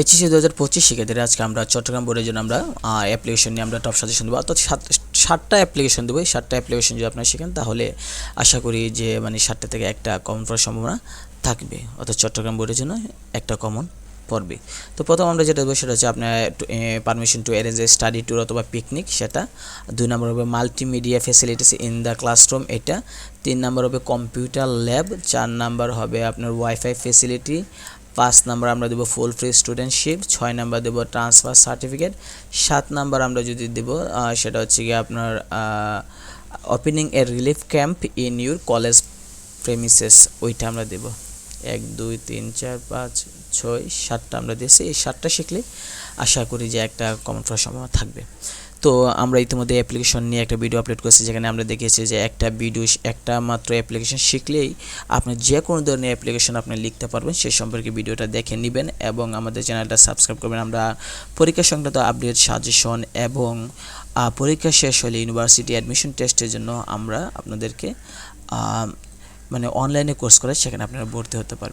HSC দু হাজার পঁচিশ শিক্ষার্থীরা আজকে আমরা চট্টগ্রাম বোর্ডের জন্য আমরা অ্যাপ্লিকেশন নিয়ে আমরা টপ সাজেশন দেবো। অর্থাৎ সাত ষাটটা অ্যাপ্লিকেশন দেবো। এই ষাটটা অ্যাপ্লিকেশন যদি আপনারা শিখেন, তাহলে আশা করি যে মানে ষাটটা থেকে একটা কমন পড়ার সম্ভাবনা থাকবে। অর্থাৎ চট্টগ্রাম বোর্ডের জন্য একটা কমন পড়বে। তো প্রথম আমরা যেটা দেবো, সেটা হচ্ছে আপনার permission to arrange a study tour অথবা পিকনিক সেটা। দুই নম্বর হবে multimedia facilities in the classroom এটা। তিন নম্বর হবে কম্পিউটার ল্যাব চার নাম্বার হবে আপনার ওয়াইফাই ফেসিলিটি পাঁচ নাম্বার আমরা দেবো ফুল ফ্রি স্টুডেন্টশিপ ছয় নাম্বার দেবো ট্রান্সফার সার্টিফিকেট সাত নাম্বার আমরা যদি দেব সেটা হচ্ছে গিয়ে আপনার opening a relief camp in your college premises ওইটা আমরা দেব। এক, দুই, তিন, চার, পাঁচ, ছয়, সাতটা আমরা দিয়েছি। এই সাতটা শিখলে আশা করি যে একটা কমন পাওয়ার সম্ভাবনা থাকবে। তো আমরা ইতিমধ্যে অ্যাপ্লিকেশন নিয়ে একটা ভিডিও আপলোড করেছি, যেখানে আমরা দেখেছি যে একটা ভিডিও একটা মাত্র অ্যাপ্লিকেশন শিখলেই আপনি যে কোনো ধরনের অ্যাপ্লিকেশন আপনি লিখতে পারবেন সেই সম্পর্কে ভিডিওটা দেখে নেবেন এবং আমাদের চ্যানেলটা সাবস্ক্রাইব করবেন। আমরা পরীক্ষা সংক্রান্ত আপডেট সাজেশন এবং পরীক্ষা শেষ হলে ইউনিভার্সিটি অ্যাডমিশন টেস্টের জন্য আমরা আপনাদেরকে মানে অনলাইনে কোর্স করে সেখানে আপনারা ভর্তি হতে পারবেন।